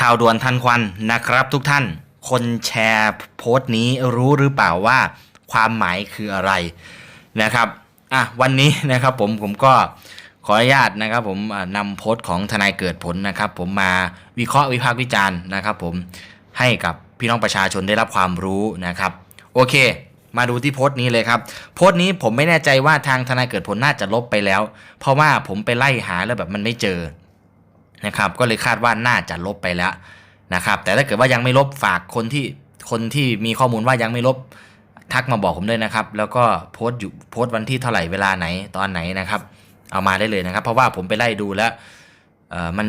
ข่าวด่วนทันควันนะครับทุกท่าน คนแชร์โพสต์นี้รู้หรือเปล่าว่าความหมายคืออะไรนะครับอะวันนี้นะครับผมผมก็ขออนุญาตนะครับผมนำโพสต์ของทนายเกิดผลนะครับ ผมมาวิเคราะห์วิพากษ์วิจารณ์นะครับผมให้กับพี่น้องประชาชนได้รับความรู้นะครับ โอเค มาดูที่โพสต์นี้เลยครับ โพสต์นี้ผมไม่แน่ใจว่าทางทนายเกิดผลน่าจะลบไปแล้ว เพราะว่าผมไปไล่หาแล้วแบบมันไม่เจอ นะครับก็เลยคาดว่าน่าจะลบไปแล้วนะครับแต่ถ้าเกิดว่ายังไม่ลบฝากคนที่คนที่มีข้อมูลว่ายังไม่ลบทักมาบอกผมด้วยนะครับ แล้วก็โพสต์อยู่โพสต์วันที่เท่าไหร่เวลาไหนตอนไหนนะครับ เอามาได้เลยนะครับ เพราะว่าผมไปไล่ดูแล้วเออมัน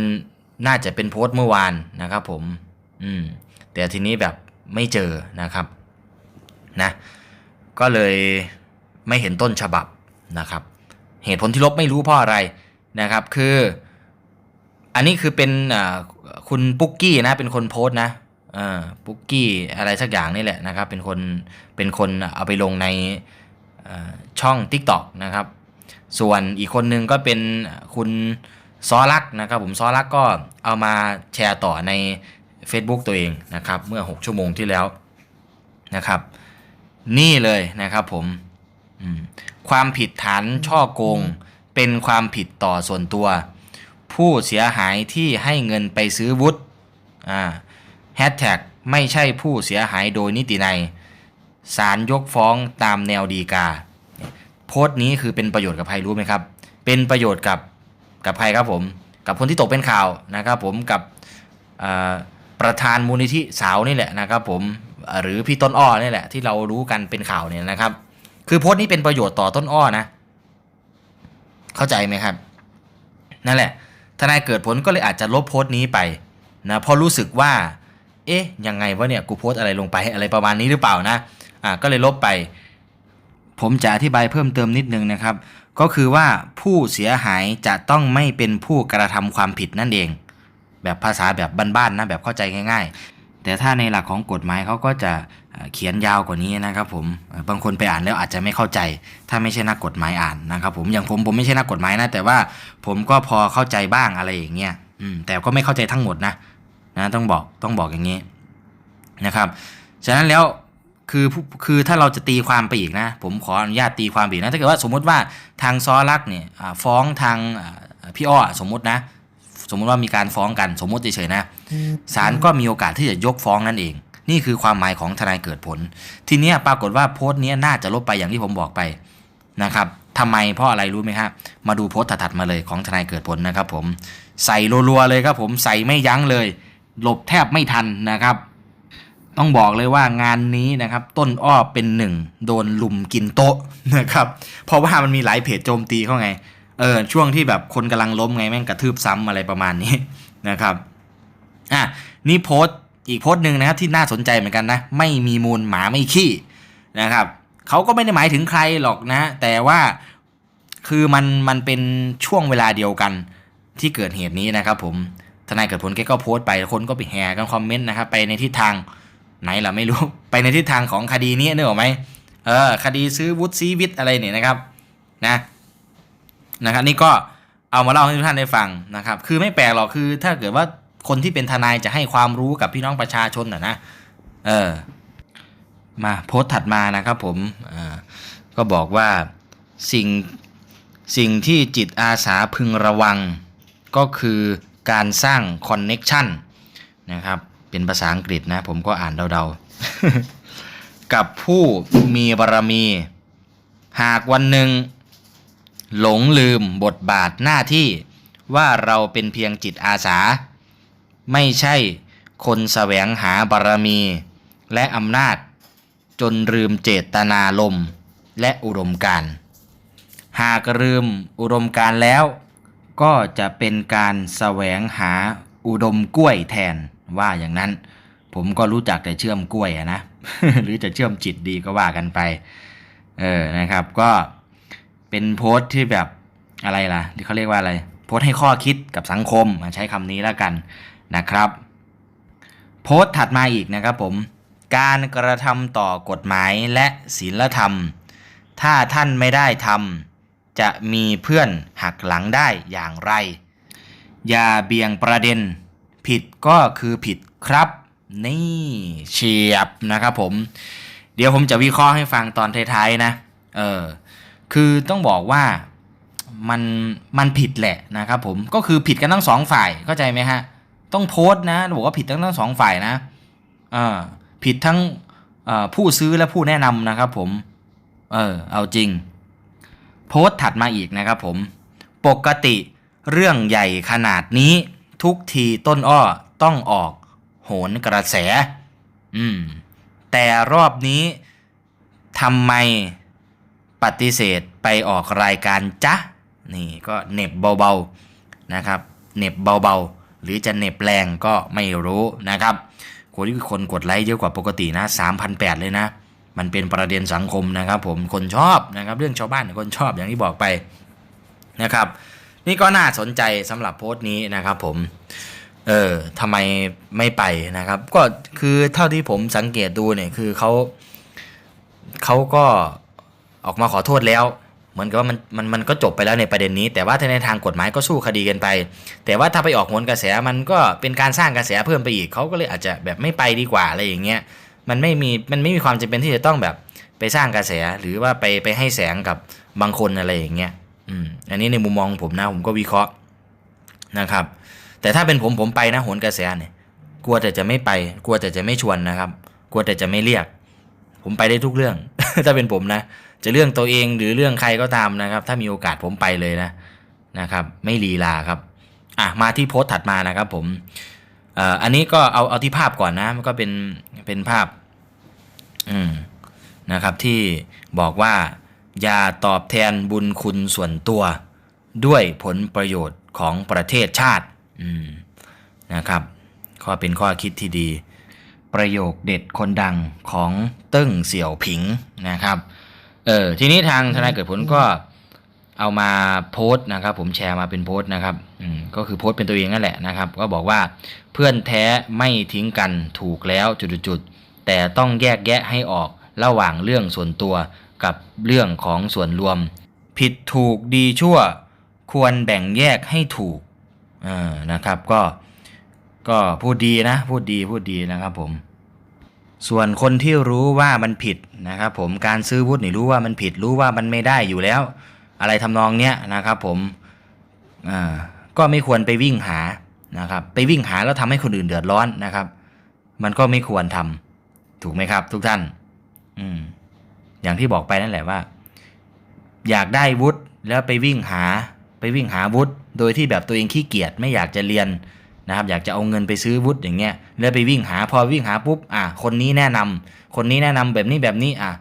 น่าจะเป็นโพสต์เมื่อวานนะครับ ผมอืมแต่ทีนี้แบบไม่เจอนะครับนะก็เลยไม่เห็นต้นฉบับนะครับ เหตุผลที่ลบไม่รู้เพราะอะไรนะครับ คือ อันนี้คือเป็นคุณปุ๊กกี้นะเป็นคนโพสต์นะปุ๊กกี้อะไรสักอย่างนี่แหละนะครับ เป็นคนเป็นคนเอาไปลงในช่อง TikTok นะครับ ส่วนอีกคนนึงก็เป็นคุณซอลักนะครับผมซอลักก็เอามาแชร์ต่อใน Facebook ตัวเองนะครับ เมื่อ 6 ชั่วโมงที่แล้วนะครับ นี่เลยนะครับผมมความผิดฐานช่อโกงเป็นความผิดต่อส่วนตัว ผู้เสียหายที่ให้เงินไปซื้อวุฒิแฮชแท็กไม่ใช่ผู้เสียหายโดยนิตินัยศาลยกฟ้องตามแนวดีกา โพสต์นี้คือเป็นประโยชน์กับใครรู้ไหมครับ เป็นประโยชน์กับกับใครครับผม กับคนที่ตกเป็นข่าวนะครับผมกับประธานมูลนิธิสาวนี่แหละนะครับผมหรือพี่ต้นอ้อนี่แหละที่เรารู้กันเป็นข่าวเนี่ยนะครับ คือโพสต์นี้เป็นประโยชน์ต่อต้นอ้อนะ เข้าใจไหมครับ นั่นแหละ ทนายเกิดผลก็เลยอาจจะลบโพสต์นี้ไปนะเพราะรู้สึกว่า เอ๊ะยังไงวะเนี่ยกูโพสต์อะไรลงไปอะไรประมาณนี้หรือเปล่านะอ่าก็เลยลบไป ผมจะอธิบายเพิ่มเติมนิดนึงนะครับ ก็คือว่าผู้เสียหายจะต้องไม่เป็นผู้กระทำความผิดนั่นเอง แบบภาษาแบบบ้านๆนะแบบเข้าใจง่าย ๆ แต่ถ้าในหลักของกฎหมายเขาก็จะเขียนยาวกว่านี้นะครับผมบางคนไปอ่านแล้วอาจจะไม่เข้าใจ ถ้าไม่ใช่นักกฎหมายอ่านนะครับผมอย่างผมผมไม่ใช่นักกฎหมายนะ แต่ว่าผมก็พอเข้าใจบ้างอะไรอย่างเงี้ยอืมแต่ก็ไม่เข้าใจทั้งหมดนะนะต้องบอกต้องบอกอย่างนี้นะครับฉะนั้นแล้วคือคือถ้าเราจะตีความไปอีกนะ ผมขออนุญาตตีความไปอีกนะถ้าเกิดว่าสมมติว่าทางซอลักเนี่ยฟ้องทางพี่อ้อสมมตินะ สมมุติว่ามีการฟ้องกันสมมุติเฉยๆนะศาลก็มีโอกาสที่จะยกฟ้องนั่นเอง นี่คือความหมายของทนายเกิดผล ทีเนี้ยปรากฏว่าโพสต์เนี้ยน่าจะลบไปอย่างที่ผมบอกไปนะครับทำไมเพราะอะไรรู้ไหมครับมาดูโพสต์ถัดๆมาเลยของทนายเกิดผลนะครับ ผมใส่รัวๆเลยครับ ผมใส่ไม่ยั้งเลย หลบแทบไม่ทันนะครับ ต้องบอกเลยว่างานนี้นะครับ ต้นอ้อเป็นหนึ่งโดนลุมกินโต๊ะนะครับ เพราะว่ามันมีหลายเพจโจมตีเขาไง เออช่วงที่แบบคนกำลังล้มไงแม่งกระทืบซ้ำอะไรประมาณนี้นะครับอะนี่โพสต์อีกโพสต์หนึ่งนะครับที่น่าสนใจเหมือนกันนะ ไม่มีมูลหมาไม่ขี้นะครับเขาก็ไม่ได้หมายถึงใครหรอกนะ แต่ว่าคือมันมันเป็นช่วงเวลาเดียวกันที่เกิดเหตุนี้นะครับผมทนายเกิดผลแกก็โพสต์ไปคนก็ไปแห่กันคอมเมนต์นะครับไปในทิศทางไหนล่ะไม่รู้ไปในทิศทางของคดีนี้นึกออกไหมเออคดีซื้อวุฒิซีวิทอะไรเนี่ยนะครับนะ นะครับนี่ก็เอามาเล่าให้ทุกท่านได้ฟังนะครับ คือไม่แปลกหรอกคือถ้าเกิดว่าคนที่เป็นทนายจะให้ความรู้กับพี่น้องประชาชนนะนะเออมาโพสต์ถัดมานะครับผมอ่าก็บอกว่าสิ่งสิ่งที่จิตอาสาพึงระวัง ก็คือการสร้างคอนเน็กชันนะครับเป็นภาษาอังกฤษนะผมก็อ่านเดาๆ กับผู้มีบารมี หากวันหนึ่ง หลงลืมบทบาทหน้าที่ว่าเราเป็นเพียงจิตอาสา ไม่ใช่คนแสวงหาบารมี และอำนาจ จนลืมเจตนารมณ์และอุดมการ หากลืมอุดมการแล้ว ก็จะเป็นการแสวงหาอุดมกล้วยแทนว่าอย่างนั้น ผมก็รู้จักแต่เชื่อมกล้วยนะ หรือจะเชื่อมจิตดีก็ว่ากันไป เออนะครับก็ เป็นโพสต์ที่แบบอะไรล่ะที่เขาเรียกว่าอะไร โพสต์ให้ข้อคิดกับสังคมใช้คำนี้แล้วกันนะครับ โพสต์ถัดมาอีกนะครับผม การกระทำต่อกฎหมายและศีลธรรม ถ้าท่านไม่ได้ทำจะมีเพื่อนหักหลังได้อย่างไร อย่าเบี่ยงประเด็น ผิดก็คือผิดครับ นี่เฉียบนะครับผม เดี๋ยวผมจะวิเคราะห์ให้ฟังตอนท้ายๆนะ เออ คือต้องบอกว่ามันมันผิดแหละนะครับผมก็คือผิดกันทั้งสองฝ่ายเข้าใจไหมฮะต้องโพสต์นะบอกว่าผิดทั้งทั้งสองฝ่ายนะเออผิดทั้งผู้ซื้อและผู้แนะนำนะครับผมเออเอาจริง โพสต์ถัดมาอีกนะครับผม ปกติเรื่องใหญ่ขนาดนี้ทุกทีต้นอ้อต้องออกโหนกระแส อืม แต่รอบนี้ทำไม ปฏิเสธไปออกรายการจ๊ะนี่ก็เน็บเบาๆนะครับเน็บเบาๆ หรือจะเน็บแรงก็ไม่รู้นะครับคนที่คนกดไลค์เยอะกว่าปกตินะ3,800เลยนะ มันเป็นประเด็นสังคมนะครับผมคนชอบนะครับ เรื่องชาวบ้านคนชอบอย่างที่บอกไปนะครับ นี่ก็น่าสนใจสำหรับโพสต์นี้นะครับผมเออทำไมไม่ไปนะครับ ก็คือเท่าที่ผมสังเกตดูเนี่ยคือเขาเขาก็ ออกมาขอโทษแล้ว เหมือนกับว่ามันมันมันก็จบไปแล้วในประเด็นนี้ แต่ว่าในทางกฎหมายก็สู้คดีกันไป แต่ว่าถ้าไปออกโหนกระแสมันก็เป็นการสร้างกระแสเพิ่มไปอีกเขาก็เลยอาจจะแบบไม่ไปดีกว่าอะไรอย่างเงี้ยมันไม่มีมันไม่มีความจำเป็นที่จะต้องแบบไปสร้างกระแสหรือว่าไปไปให้แสงกับบางคนอะไรอย่างเงี้ยอืมอันนี้ในมุมมองผมนะผมก็วิเคราะห์นะครับ แต่ถ้าเป็นผมผมไปนะโหนกระแสเนี่ยกลัวแต่จะไม่ไป กลัวแต่จะไม่ชวนนะครับ กลัวแต่จะไม่เรียก ผมไปได้ทุกเรื่อง ถ้าเป็นผมนะ จะเรื่องตัวเองหรือเรื่องใครก็ตามนะครับ ถ้ามีโอกาสผมไปเลยนะนะครับ ไม่ลีลาครับอะมาที่โพสต์ถัดมานะครับผมอ่ออันนี้ก็เอาเอาที่ภาพก่อนนะมันก็เป็นเป็นภาพอืมนะครับที่บอกว่าอย่าตอบแทนบุญคุณส่วนตัว ด้วยผลประโยชน์ของประเทศชาติอืมนะครับข้อเป็นข้อคิดที่ดี ประโยคเด็ดคนดังของเติ้งเสี่ยวผิงนะครับ เออทีนี้ทางทนายเกิดผลก็เอามาโพสต์นะครับ ผมแชร์มาเป็นโพสต์นะครับอืมก็คือโพสต์เป็นตัวเองนั่นแหละนะครับ ก็บอกว่าเพื่อนแท้ไม่ทิ้งกันถูกแล้วจุดๆๆแต่ต้องแยกแยะให้ออกระหว่างเรื่องส่วนตัวกับเรื่องของส่วนรวม ผิดถูกดีชั่ว ควรแบ่งแยกให้ถูกเออนะครับก็ก็พูดดีนะ พูดดีพูดดีนะครับผม ส่วนคนที่รู้ว่ามันผิดนะครับผมการซื้อวุฒินี่รู้ว่ามันผิดรู้ว่ามันไม่ได้อยู่แล้ว อะไรทำนองเนี้ยนะครับผมก็ไม่ควรไปวิ่งหานะครับไปวิ่งหาแล้วทำให้คนอื่นเดือดร้อนนะครับ มันก็ไม่ควรทำถูกไหมครับ ทุกท่าน อืมอย่างที่บอกไปนั่นแหละว่า อยากได้วุฒิแล้วไปวิ่งหา ไปวิ่งหาวุฒิโดยที่แบบตัวเองขี้เกียจไม่อยากจะเรียนนะครับ อยากจะเอาเงินไปซื้อวุฒิอย่างเงี้ย แล้วไปวิ่งหาพอวิ่งหาปุ๊บอะคนนี้แนะนำคนนี้แนะนำแบบนี้แบบนี้อะ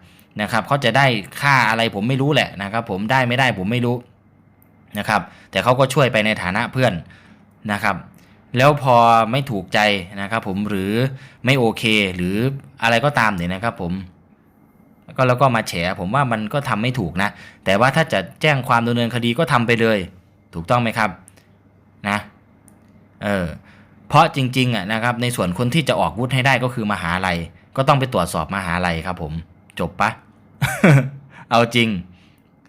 นะครับเขาจะได้ค่าอะไรผมไม่รู้แหละนะครับ ผมได้ไม่ได้ผมไม่รู้นะครับ แต่เขาก็ช่วยไปในฐานะเพื่อนนะครับ แล้วพอไม่ถูกใจนะครับ ผมหรือไม่โอเค หรืออะไรก็ตามเนี่ยนะครับ ผมก็แล้วก็มาแฉผมว่ามันก็ทำไม่ถูกนะ แต่ว่าถ้าจะแจ้งความดำเนินคดีก็ทำไปเลย ถูกต้องไหมครับนะเออ เพราะจริงๆอะนะครับในส่วนคนที่จะออกวุฒิให้ได้ก็คือมหาลัย ก็ต้องไปตรวจสอบมหาลัยครับผมจบปะเอาจริง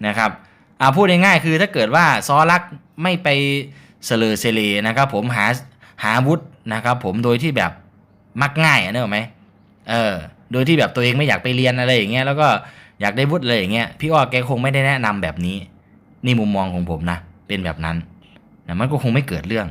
นะครับเอาพูดง่ายๆคือถ้าเกิดว่าซอลักไม่ไปเสลอเสเลนะครับผมหาหาวุฒินะครับผมโดยที่แบบมักง่ายอะเนอะไหมเออโดยที่แบบตัวเองไม่อยากไปเรียนอะไรอย่างเงี้ยแล้วก็อยากได้วุฒิอะไรอย่างเงี้ยพี่อ้อแกคงไม่ได้แนะนำแบบนี้ นี่มุมมองของผมนะ เป็นแบบนั้นนะมันก็คงไม่เกิดเรื่อง